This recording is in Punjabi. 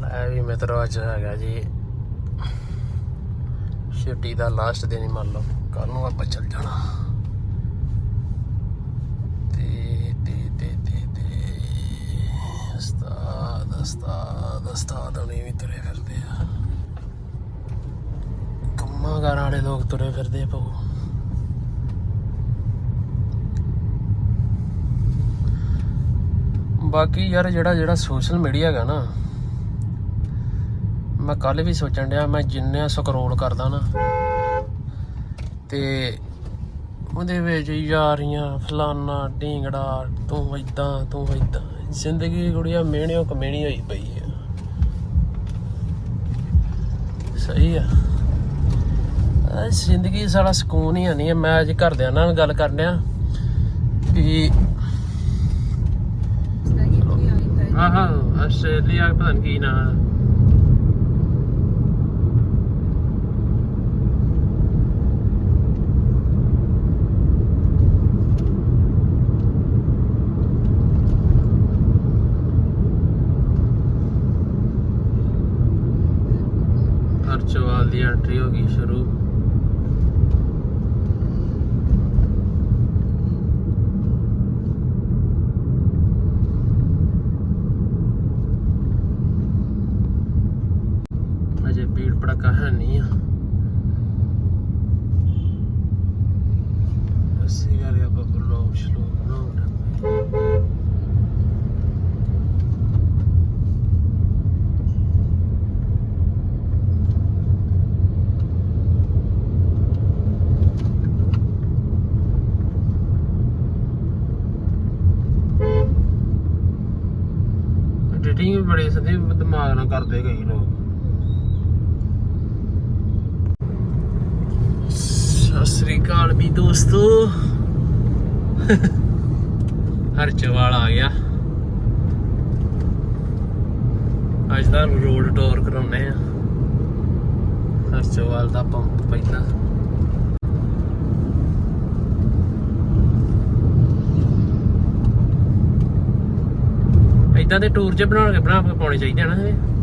ਲੈ ਵੀ ਮਿੱਤਰੋ, ਅੱਜ ਹੈਗਾ ਜੀ। ਛੁੱਟੀ ਦਾ ਲਾਸਟ ਦਿਨ ਹੀ ਮੰਨ ਲਓ। ਕੱਲ ਨੂੰ ਆਪਾਂ ਚੱਲ ਜਾਣਾ। ਤੇ ਤੇ ਤੇ ਤੇ ਤੇ। ਉਸਤਾਦ ਉਸਤਾਦ ਉਸਤਾਦ ਹੁਣੀ ਵੀ ਤੁਰੇ ਫਿਰਦੇ ਆ। ਕੰਮਾਂ ਕਰਨ ਵਾਲੇ ਲੋਕ ਤੁਰੇ ਫਿਰਦੇ ਆ ਬਾਕੀ ਯਾਰ ਜਿਹੜਾ ਜਿਹੜਾ ਸੋਸ਼ਲ ਮੀਡੀਆ ਹੈਗਾ ਨਾ, ਮੈਂ ਕੱਲ ਵੀ ਸੋਚਣ ਡਿਆ, ਮੈਂ ਜਿੰਨੇ ਸਕਰੋਲ ਕਰਦਾ ਨਾ, ਤੇ ਉਹਦੇ ਵਿੱਚ ਯਾਰੀਆਂ, ਫਲਾਨਾ, ਢੀਂਗੜਾ, ਤੂੰ ਇਦਾਂ ਤੂੰ ਇਦਾਂ ਜ਼ਿੰਦਗੀ ਗੁੜੀਆ ਮਿਹਣਿਓ ਕਮੇਣੀ ਹੋਈ ਪਈ ਆ। ਸਹੀ ਆ। ਜ਼ਿੰਦਗੀ ਸਾਡਾ ਸਕੂਨ ਹੀ ਨਹੀਂ ਹੈ ਮੈਂ ਅੱਜ ਘਰਦਿਆਂ ਨਾਲ ਗੱਲ ਕਰਨ ਡਿਆ ਵੀ ਆਹਾ ਆਸਟ੍ਰੇਲੀਆ ਪਤਾ ਨੀ ਕੀ ਨਾ ਹਰਚਵਾਲ ਦੀ ਐਂਟਰੀ ਹੋ ਗਈ ਸ਼ੁਰੂ ਅਜੇ ਭੀੜ ਭੜਕਾ ਹੈ ਨਹੀਂ ਆ। ਅਸੀਂ ਕਰੇ ਆਪਾਂ ਬਲੌਗ ਸ਼ਲੋ ਬਣਾਉਂਦੇ ਐਡੀਟਿੰਗ ਬੜੇ ਸਦੇ ਦਿਮਾਗ ਨਾਲ ਕਰਦੇ ਕਈ ਲੋਕ। ਸਤਿ ਸ੍ਰੀ ਅਕਾਲ ਵੀ ਦੋਸਤੋ। ਹਰਚਵਾਲ ਆ ਗਿਆ। ਅੱਜ ਦਾ ਰੋਡ ਟੂਰ ਕਰਾਉਨੇ ਆ। ਹਰਚਵਾਲ ਦਾ ਪੰਪ ਪਹਿਲਾਂ ਇਦਾਂ ਦੇ ਟੂਰ ਜੇ ਬਣਾ ਕੇ ਬਣਾ ਕੇ ਪਾਉਣੇ ਚਾਹੀਦੇ ਆ ਇਹ।